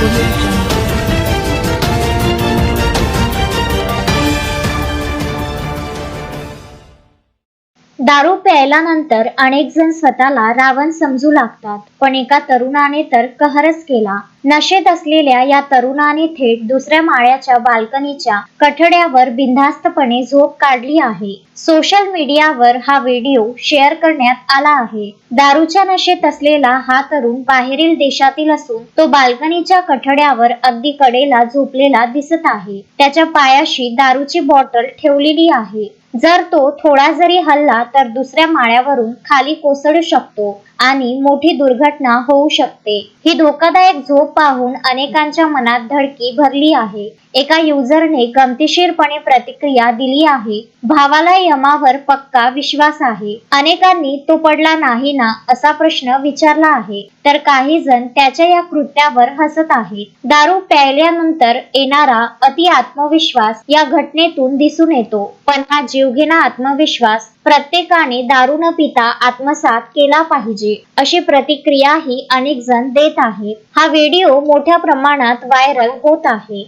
Revolution. दारू प्यायल्यानंतर अनेक जण स्वतःला रावण समजू लागतात. पण एका तरुणाने तर कहरच केला. नशेत असलेल्या या तरुणाने थेट दुसऱ्या माळ्याच्या बाल्कनीच्या कठड्यावर बिनधास्तपणे झोप काढली आहे. सोशल मीडियावर हा व्हिडिओ शेअर करण्यात आला आहे. दारूच्या नशेत असलेला हा तरुण बाहेरील देशातील असून तो बाल्कनीच्या कठड्यावर अगदी कडेला झोपलेला दिसत आहे. त्याच्या पायाशी दारूची बॉटल ठेवलेली आहे. जर तो थोडा जरी हल्ला तर दुसऱ्या माळ्यावरून खाली कोसळू शकतो आणि मोठी दुर्घटना होऊ शकते. ही धोकादायक झोप पाहून अनेकांच्या मनात धडकी भरली आहे. एका युजरने गमतीशीरपणे प्रतिक्रिया दिली आहे. भावाला यमावर पक्का विश्वास आहे. अनेकांनी तो पडला नाही ना असा प्रश्न विचारला आहे. तर काही जण त्याच्या या कृत्यावर हसत आहेत. दारू प्यायल्यानंतर येणारा अति आत्मविश्वास या घटनेतून दिसून येतो. पण हा जीवघेणा आत्मविश्वास प्रत्येकाने दारू न पिता आत्मसात केला पाहिजे अशी प्रतिक्रियाही अनेक जण देत आहेत. हा व्हिडिओ मोठ्या प्रमाणात व्हायरल होत आहे.